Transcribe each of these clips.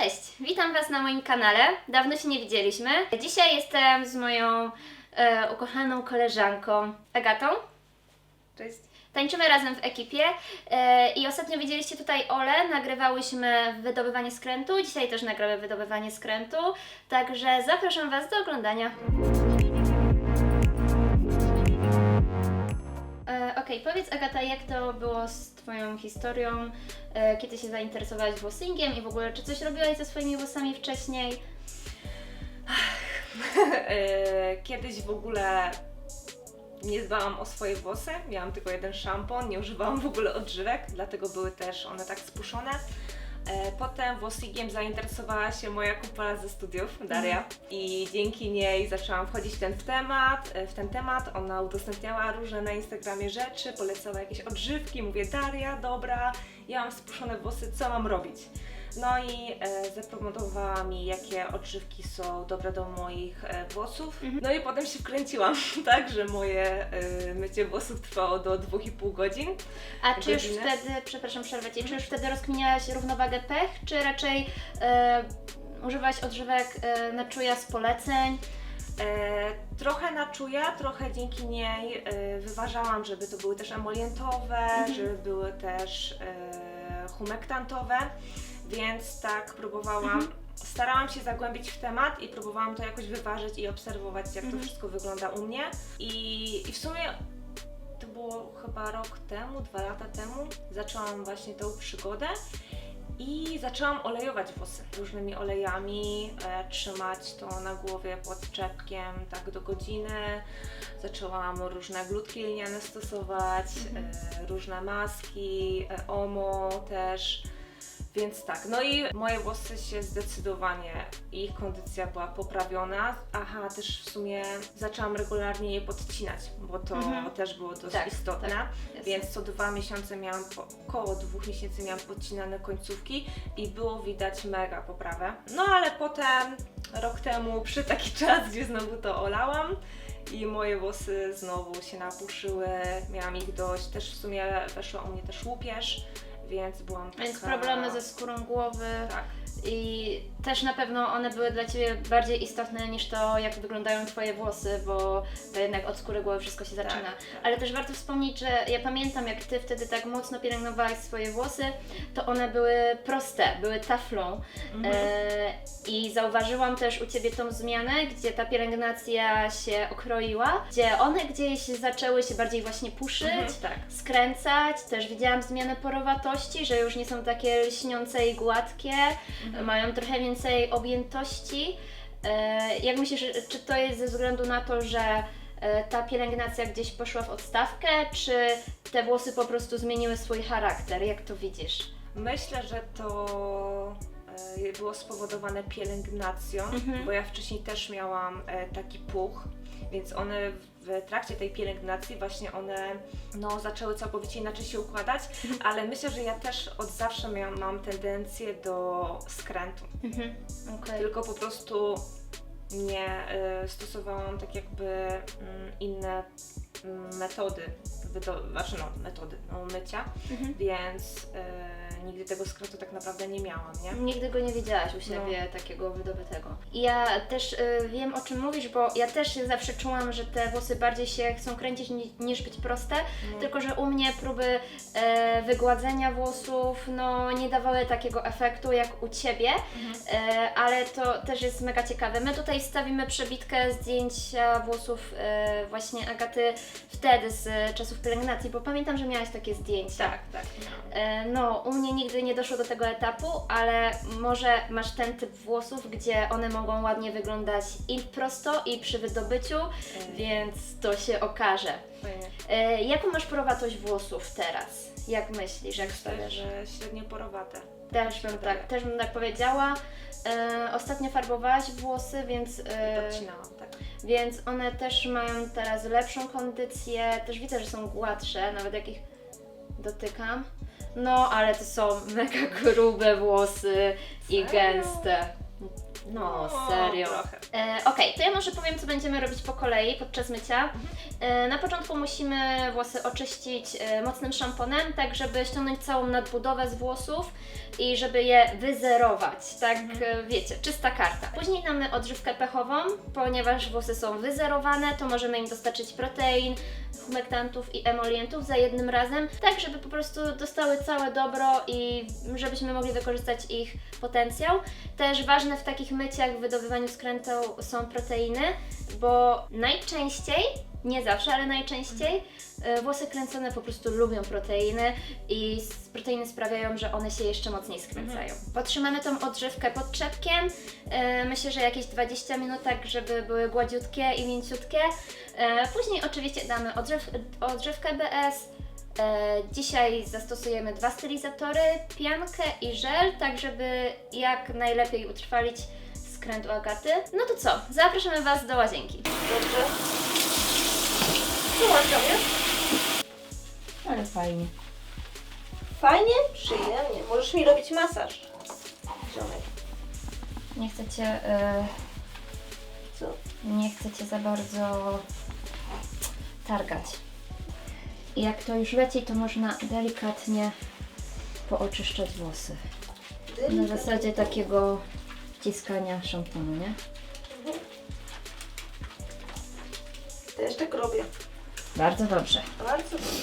Cześć, witam Was na moim kanale. Dawno się nie widzieliśmy. Dzisiaj jestem z moją e, ukochaną koleżanką Agatą. Cześć. Tańczymy razem w ekipie e, i ostatnio widzieliście tutaj Ole, nagrywałyśmy wydobywanie skrętu, dzisiaj też nagramy wydobywanie skrętu, także zapraszam Was do oglądania. Okej, powiedz Agata, jak to było z Twoją historią, e, kiedy się zainteresowałaś włosingiem i w ogóle, czy coś robiłaś ze swoimi włosami wcześniej? E, Kiedyś w ogóle nie dbałam o swoje włosy, miałam tylko jeden szampon, nie używałam w ogóle odżywek, dlatego były też one tak spuszczone. E, Potem włosigiem zainteresowała się moja kumpela ze studiów, Daria, i dzięki niej zaczęłam wchodzić w ten temat, e, w ten temat. Ona udostępniała różne na Instagramie rzeczy, polecała jakieś odżywki, mówię Daria, dobra, ja mam spuszczone włosy, co mam robić? No i e, zaproponowała mi, jakie odżywki są dobre do moich e, włosów. Mhm. No i potem się wkręciłam, tak, że moje e, mycie włosów trwało do 2,5 godzin. A czy już wtedy, przepraszam, przerwę Ci, czy już wtedy rozkminiałaś równowagę pech, czy raczej e, używałaś odżywek e, na czuja z poleceń? E, trochę na czuja, trochę dzięki niej e, wyważałam, żeby to były też emolientowe, Mhm. żeby były też e, humektantowe, więc tak próbowałam. Mhm. Starałam się zagłębić w temat i próbowałam to jakoś wyważyć i obserwować, jak Mhm. to wszystko wygląda u mnie. I, I w sumie to było chyba rok temu, dwa lata temu, zaczęłam właśnie tą przygodę i zaczęłam olejować włosy różnymi olejami, e, trzymać to na głowie pod czepkiem tak do godziny. Zaczęłam różne glutki liniane stosować, Mhm. e, różne maski, e, omo też. Więc tak, no i moje włosy się zdecydowanie, ich kondycja była poprawiona. Aha, też w sumie zaczęłam regularnie je podcinać, bo to Mhm. też było dość Tak, istotne. tak, jasne. Więc co dwa miesiące miałam, po, około dwóch miesięcy miałam podcinane końcówki i było widać mega poprawę. No ale potem, rok temu, przy taki czas, gdzie znowu to olałam i moje włosy znowu się napuszyły, miałam ich dość, też w sumie weszła u mnie też łupież, więc byłam taka... Więc problemy ze skórą głowy Tak, i też na pewno one były dla Ciebie bardziej istotne niż to, jak wyglądają Twoje włosy, bo to jednak od skóry głowy wszystko się zaczyna. tak. Ale też warto wspomnieć, że ja pamiętam, jak Ty wtedy tak mocno pielęgnowałaś swoje włosy, to one były proste, były taflą. Mhm. E, I zauważyłam też u Ciebie tą zmianę, gdzie ta pielęgnacja się okroiła, gdzie one gdzieś zaczęły się bardziej właśnie puszyć, Mhm, tak. skręcać. Też widziałam zmianę porowatości, że już nie są takie lśniące i gładkie, Mhm. mają trochę więcej objętości. E, jak myślisz, czy to jest ze względu na to, że e, ta pielęgnacja gdzieś poszła w odstawkę, czy te włosy po prostu zmieniły swój charakter? Jak to widzisz? Myślę, że to e, było spowodowane pielęgnacją, Mhm. bo ja wcześniej też miałam taki puch, więc one w trakcie tej pielęgnacji właśnie one no, zaczęły całkowicie inaczej się układać, ale myślę, że ja też od zawsze miałam, mam tendencję do skrętu, Mhm. Okej. tylko po prostu nie e, stosowałam tak jakby mm, inne mm, metody, znaczy no, metody no, mycia, Mhm. więc e, nigdy tego skrótu tak naprawdę nie miałam, nie? Nigdy go nie widziałaś u siebie takiego wydobytego. I Ja też y, wiem o czym mówisz, bo ja też zawsze czułam, że te włosy bardziej się chcą kręcić ni- niż być proste, No. tylko że u mnie próby e, wygładzenia włosów no, nie dawały takiego efektu jak u Ciebie, Mhm. e, ale to też jest mega ciekawe. My tutaj stawimy przebitkę zdjęcia włosów e, właśnie Agaty wtedy z czasów pielęgnacji, bo pamiętam, że miałaś takie zdjęcia. Tak, tak. E, No, u mnie nigdy nie doszło do tego etapu, ale może masz ten typ włosów, gdzie one mogą ładnie wyglądać i prosto, i przy wydobyciu, więc to się okaże. Fajnie. E, jaką masz porowatość włosów teraz? Jak myślisz, jak Myślę, stawiasz? że średnio porowate. Też bym tak, też bym tak powiedziała. E, ostatnio farbowałaś włosy, więc, e, Podcinałam. Więc one też mają teraz lepszą kondycję. Też widzę, że są gładsze, nawet jak ich dotykam. No, ale to są mega grube włosy i gęste. No, serio. Trochę. E, Okej, to ja może powiem, co będziemy robić po kolei podczas mycia. E, na początku musimy włosy oczyścić e, mocnym szamponem, tak żeby ściągnąć całą nadbudowę z włosów i żeby je wyzerować. Tak, e, wiecie, czysta karta. Później mamy odżywkę pechową, ponieważ włosy są wyzerowane, to możemy im dostarczyć protein, humektantów i emolientów za jednym razem, tak żeby po prostu dostały całe dobro i żebyśmy mogli wykorzystać ich potencjał. Też ważne w takich myciach, w wydobywaniu skrętu są proteiny, bo najczęściej, nie zawsze, ale najczęściej e, włosy kręcone po prostu lubią proteiny i proteiny sprawiają, że one się jeszcze mocniej skręcają. Podtrzymamy tą odżywkę pod czepkiem, e, myślę, że jakieś 20 minut, tak żeby były gładziutkie i mięciutkie. E, Później oczywiście damy odżyw, odżywkę BS. Dzisiaj zastosujemy dwa stylizatory, piankę i żel, tak żeby jak najlepiej utrwalić skręt u Agaty. No to co, zapraszamy Was do łazienki. Dobrze. Przyłączam je. Ale fajnie. Fajnie? Przyjemnie. Możesz mi robić masaż. Ziomek. Nie chcecie, e, Co? nie chcecie za bardzo targać. I jak to już leci, to można delikatnie pooczyszczać włosy. Na zasadzie takiego wciskania szamponu, nie? Też tak robię. Bardzo dobrze. Bardzo dobrze.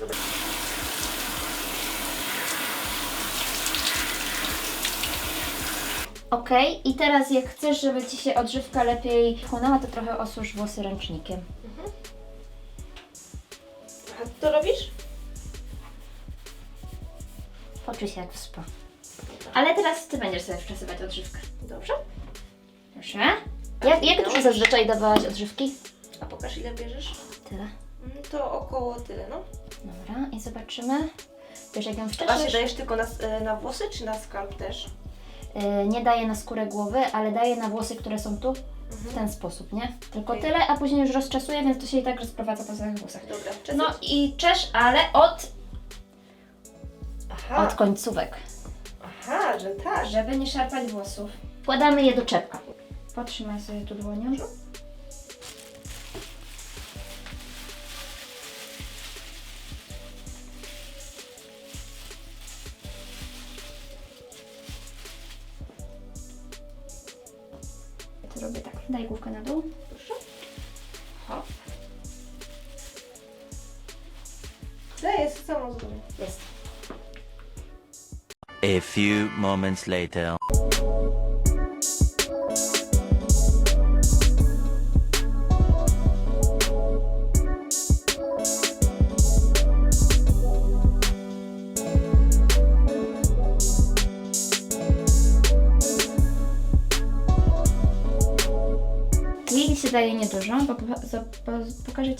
Dobra. Ok, i teraz jak chcesz, żeby Ci się odżywka lepiej chłonęła, to trochę osusz włosy ręcznikiem. A ty to robisz? Poczuj się jak w spa. Ale teraz Ty będziesz sobie wczesywać odżywkę. Dobrze. Proszę. Jak, jak dużo zazwyczaj dawałaś odżywki? A pokaż ile bierzesz? Tyle. Mm, To około tyle, no. Dobra, i zobaczymy. Wiesz, jak ją A się dajesz tylko na, e, na włosy czy na skalp też? y, nie daję na skórę głowy, ale daję na włosy, które są tu w ten sposób, nie? Tylko Okej. tyle, a później już rozczesuję, więc to się i tak rozprowadza po całych włosach. Dobra. No i czesz, ale od, Aha. od końcówek. Aha, że tak. Żeby nie szarpać włosów. Wkładamy je do czepka. Potrzymaj sobie tu dłonią. To robię tak. Daj główkę na dół. Proszę. Hop. Daję samo zrobię. Jest. A few moments later. Lili się daje niedużo, bo po- za- po- pokażę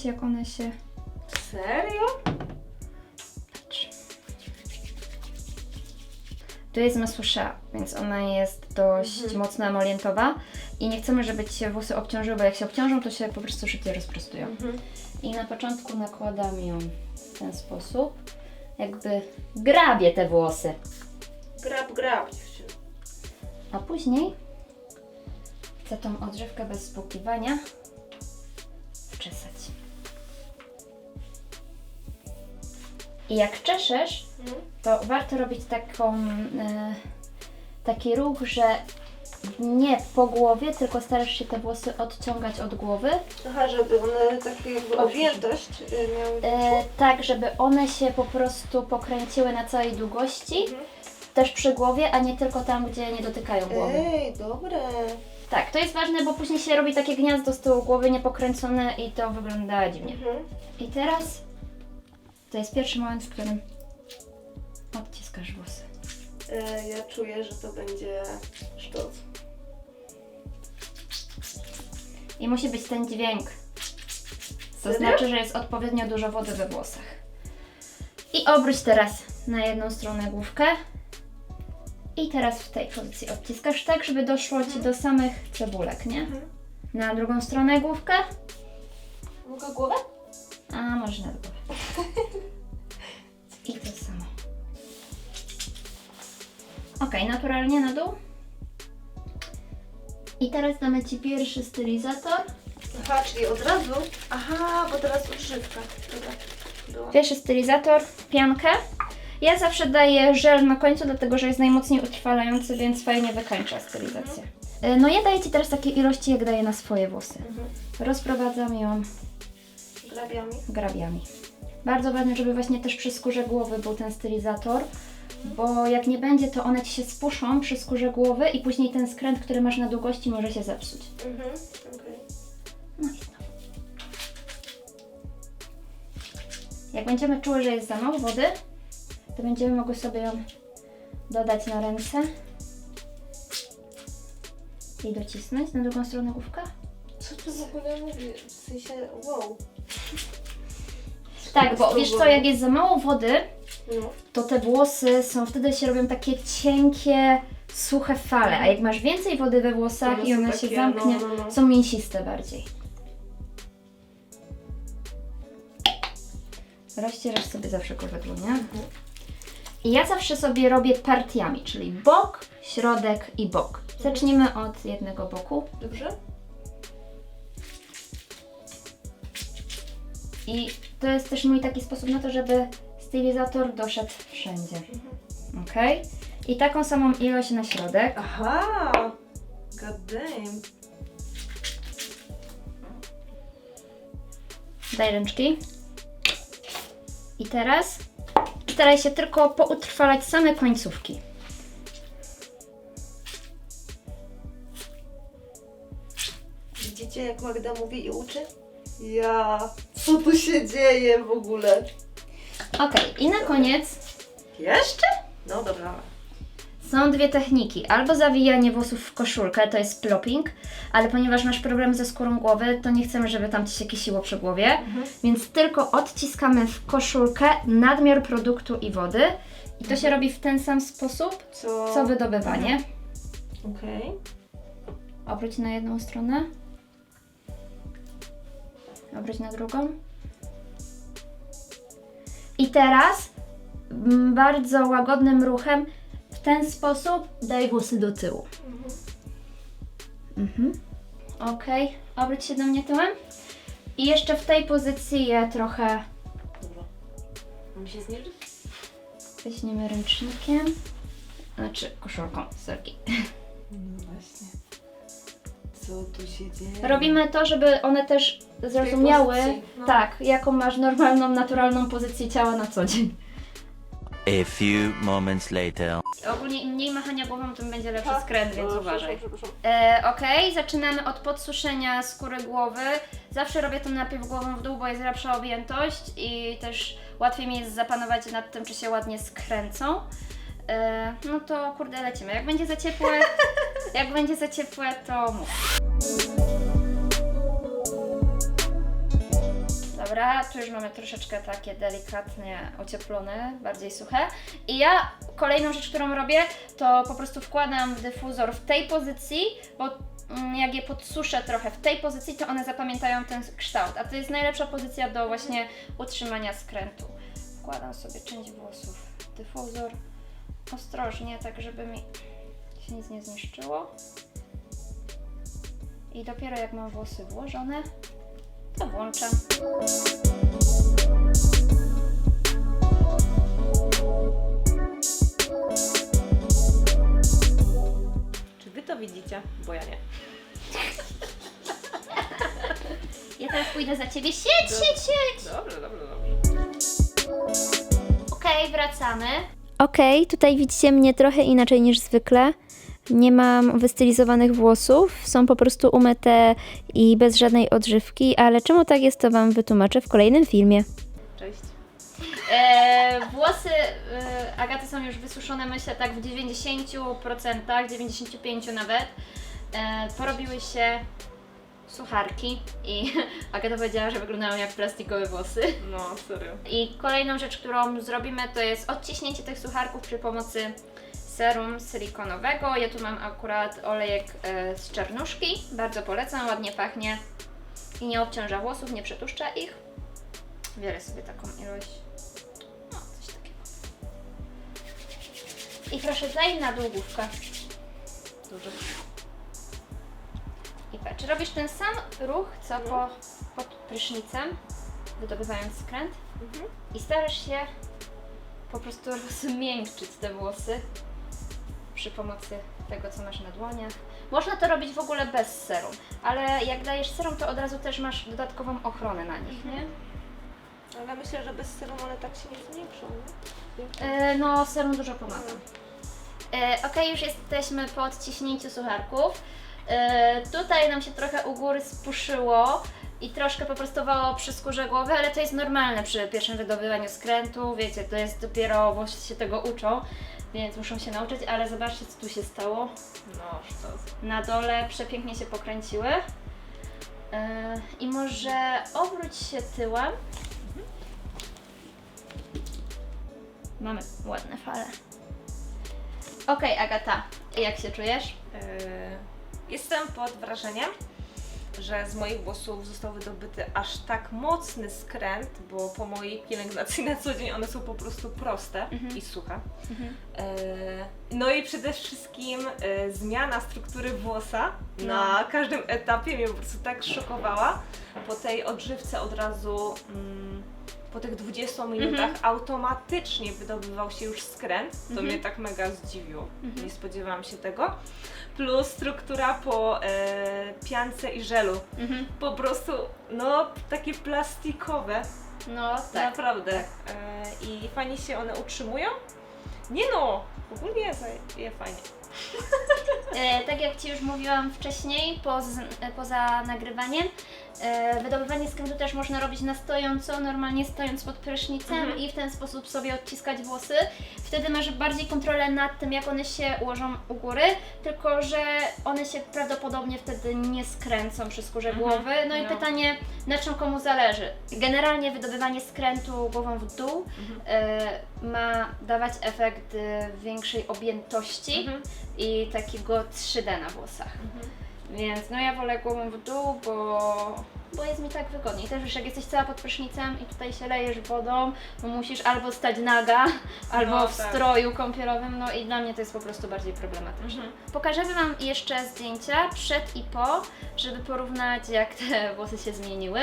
Tu jest masusza, więc ona jest dość mocno emolientowa i nie chcemy, żeby Ci się włosy obciążyły, bo jak się obciążą, to się po prostu szybciej rozprostują. Mhm. I na początku nakładam ją w ten sposób, jakby grabię te włosy, Grab, grab a później chcę tą odżywkę bez spłukiwania wczesać. I jak czeszesz, to warto robić taką, e, taki ruch, że nie po głowie, tylko starasz się te włosy odciągać od głowy, Aha, żeby one takie jakby objętość y, miały. e, tak żeby one się po prostu pokręciły na całej długości, Mhm. też przy głowie, a nie tylko tam, gdzie nie dotykają głowy. Ej, dobre. Tak, to jest ważne, bo później się robi takie gniazdo z tyłu głowy niepokręcone i to wygląda dziwnie. Mhm. I teraz to jest pierwszy moment, w którym odciskasz włosy. E, ja czuję, że to będzie sztos. I musi być ten dźwięk. To Serio? znaczy, że jest odpowiednio dużo wody we włosach. I obróć teraz na jedną stronę główkę. I teraz w tej pozycji odciskasz tak, żeby doszło Ci do samych cebulek, nie? Mhm. Na drugą stronę główkę. Mogę głowę? A, może na głowę. I to samo. Ok, naturalnie na dół. I teraz damy Ci pierwszy stylizator. Aha, czyli od razu? Aha, bo teraz odżywka. Dobra. Było. Pierwszy stylizator, piankę. Ja zawsze daję żel na końcu, dlatego że jest najmocniej utrwalający, więc fajnie wykańcza stylizację. Y, No ja daję Ci teraz takie ilości, jak daję na swoje włosy. Rozprowadzam ją Grabiami. grabiami. Bardzo ważne, żeby właśnie też przy skórze głowy był ten stylizator, bo jak nie będzie, to one Ci się spuszczą przy skórze głowy i później ten skręt, który masz na długości może się zepsuć. Mhm, okej. No i znowu. Jak będziemy czuły, że jest za mało wody, to będziemy mogły sobie ją dodać na ręce i docisnąć na drugą stronę główka. Co ty w ogóle mówisz? W sensie, wow. Tak, bo wiesz co, jak jest za mało wody, No. to te włosy są, wtedy się robią takie cienkie, suche fale, a jak masz więcej wody we włosach One i są ona się takie, zamknie, no, no, no. są mięsiste bardziej. Rozcierasz sobie zawsze korydło, nie? I ja zawsze sobie robię partiami, czyli bok, środek i bok. Zacznijmy od jednego boku. Dobrze? I to jest też mój taki sposób na to, żeby stylizator doszedł wszędzie. Ok? I taką samą ilość na środek. Aha! God damn. Daj ręczki. I teraz staraj się tylko poutrwalać same końcówki. Widzicie, jak Magda mówi i uczy? Ja, co tu się dzieje w ogóle? Ok, i na koniec Jeszcze? No dobra. są dwie techniki. Albo zawijanie włosów w koszulkę, to jest plopping, ale ponieważ masz problem ze skórą głowy, to nie chcemy, żeby tam Ci się kisiło przy głowie, więc tylko odciskamy w koszulkę nadmiar produktu i wody. I to się robi w ten sam sposób, Co? co wydobywanie. Okej. Obróć na jedną stronę. Obróć na drugą. I teraz mm, bardzo łagodnym ruchem w ten sposób daj włosy do tyłu. Mhm. Ok, obróć się do mnie tyłem. I jeszcze w tej pozycji je trochę Dobra. Mam się zniżyć? weźmiemy ręcznikiem. Znaczy koszulką, sorki. No właśnie. Co tu się dzieje? Robimy to, żeby one też zrozumiały, pozycji, no. tak, jaką masz normalną, naturalną pozycję ciała na co dzień. A few moments later. Ogólnie im mniej machania głową, tym będzie lepszy Tak. skręt, więc O, uważaj. przepraszam, E, ok, zaczynamy od podsuszenia skóry głowy. Zawsze robię to najpierw głową w dół, bo jest lepsza objętość i też łatwiej mi jest zapanować nad tym, czy się ładnie skręcą. E, no to kurde, lecimy. Jak będzie za ciepłe, jak będzie za ciepłe, to mów. Dobra, tu już mamy troszeczkę takie delikatnie ocieplone, bardziej suche. I ja kolejną rzecz, którą robię, to po prostu wkładam dyfuzor w tej pozycji, bo mm, jak je podsuszę trochę w tej pozycji, to one zapamiętają ten kształt. A to jest najlepsza pozycja do właśnie utrzymania skrętu. Wkładam sobie część włosów w dyfuzor ostrożnie, tak żeby mi się nic nie zniszczyło. I dopiero jak mam włosy włożone, to włączam. Czy wy to widzicie? Bo ja nie. Ja teraz pójdę za ciebie. Siedź, siedź, siedź! Dobrze, dobrze, dobrze. Okej, wracamy. Okej, tutaj widzicie mnie trochę inaczej niż zwykle. Nie mam wystylizowanych włosów, są po prostu umyte i bez żadnej odżywki, ale czemu tak jest, to Wam wytłumaczę w kolejnym filmie. Cześć. E, włosy e, Agaty są już wysuszone, myślę, tak w 90%, 95% nawet. E, porobiły się sucharki i Agata powiedziała, że wyglądają jak plastikowe włosy. No, serio. I kolejną rzecz, którą zrobimy, to jest odciśnięcie tych sucharków przy pomocy serum silikonowego. Ja tu mam akurat olejek e, z czarnuszki. Bardzo polecam, ładnie pachnie i nie obciąża włosów, nie przetuszcza ich. Biorę sobie taką ilość. No, coś takiego. I proszę daj na długówkę. Dobrze. I patrz, robisz ten sam ruch, co po, pod prysznicem, wydobywając skręt Mhm. i starasz się po prostu rozmiękczyć te włosy przy pomocy tego, co masz na dłoniach. Można to robić w ogóle bez serum, ale jak dajesz serum, to od razu też masz dodatkową ochronę na nich, nie? Ale myślę, że bez serum one tak się nie zmniejszą, nie? E, no, serum dużo pomaga. E, ok, już jesteśmy po odciśnięciu sucharków. E, tutaj nam się trochę u góry spuszyło i troszkę poprostowało przy skórze głowy, ale to jest normalne przy pierwszym wydobywaniu skrętu. Wiecie, to jest dopiero, bo się tego uczą, więc muszą się nauczyć, ale zobaczcie, co tu się stało. No, sztos. Na dole przepięknie się pokręciły. E, I może obróć się tyłem. Mamy ładne fale. Okej, Agata, jak się czujesz? Yy, Jestem pod wrażeniem, że z moich włosów został wydobyty aż tak mocny skręt, bo po mojej pielęgnacji na co dzień one są po prostu proste Mhm. i suche. Mhm. Yy, No i przede wszystkim yy, zmiana struktury włosa No. na każdym etapie mnie po prostu tak szokowała. Po tej odżywce od razu, mm, po tych 20 minutach automatycznie wydobywał się już skręt, to Mhm. mnie tak mega zdziwiło. Mhm. Nie spodziewałam się tego. Plus struktura po e, piance i żelu. Mhm. Po prostu, no, takie plastikowe. No tak. Naprawdę. E, I fajnie się one utrzymują. Nie no, ogólnie je, je fajnie. E, tak jak Ci już mówiłam wcześniej, poza, e, poza nagrywaniem, e, wydobywanie skrętu też można robić na stojąco, normalnie stojąc pod prysznicem Mhm. i w ten sposób sobie odciskać włosy. Wtedy masz bardziej kontrolę nad tym, jak one się ułożą u góry, tylko że one się prawdopodobnie wtedy nie skręcą przy skórze Mhm. głowy. No i No. pytanie, na czym komu zależy. Generalnie wydobywanie skrętu głową w dół Mhm. e, ma dawać efekt e, większej objętości Mhm. i takiego 3D na włosach. Mhm. Więc no ja wolę głową w dół, bo, bo jest mi tak wygodniej. Też wiesz, jak jesteś cała pod prysznicem i tutaj się lejesz wodą, to musisz albo stać naga, albo No, w tak. stroju kąpielowym, no i dla mnie to jest po prostu bardziej problematyczne. Mhm. Pokażemy Wam jeszcze zdjęcia przed i po, żeby porównać jak te włosy się zmieniły.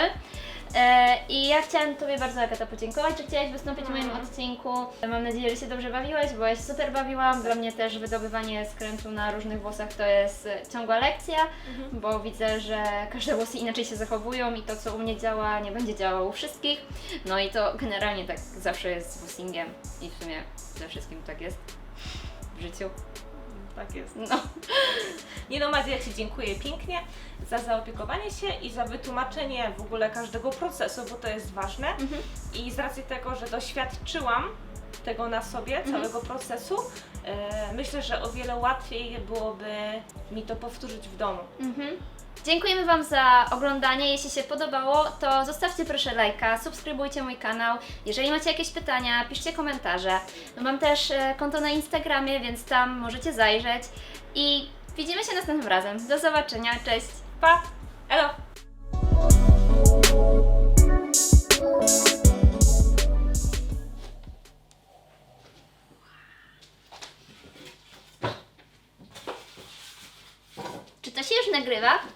E, I ja chciałam Tobie bardzo Agata podziękować, że chciałaś wystąpić w moim Mhm. odcinku. Mam nadzieję, że się dobrze bawiłaś, bo ja się super bawiłam. Dla mnie też wydobywanie skrętu na różnych włosach to jest ciągła lekcja, Mhm. bo widzę, że każde włosy inaczej się zachowują i to, co u mnie działa, nie będzie działało u wszystkich. No i to generalnie tak zawsze jest z włosingiem i w sumie ze wszystkim tak jest w życiu. Tak jest. No. Nie no, Madzia, ja Ci dziękuję pięknie za zaopiekowanie się i za wytłumaczenie w ogóle każdego procesu, bo to jest ważne. Mhm. I z racji tego, że doświadczyłam tego na sobie, Mhm. całego procesu, e, myślę, że o wiele łatwiej byłoby mi to powtórzyć w domu. Mhm. Dziękujemy Wam za oglądanie. Jeśli się podobało, to zostawcie proszę lajka, subskrybujcie mój kanał. Jeżeli macie jakieś pytania, piszcie komentarze. Mam też e, konto na Instagramie, więc tam możecie zajrzeć. I widzimy się następnym razem. Do zobaczenia, cześć! Pa! Elo! Czy to się już nagrywa?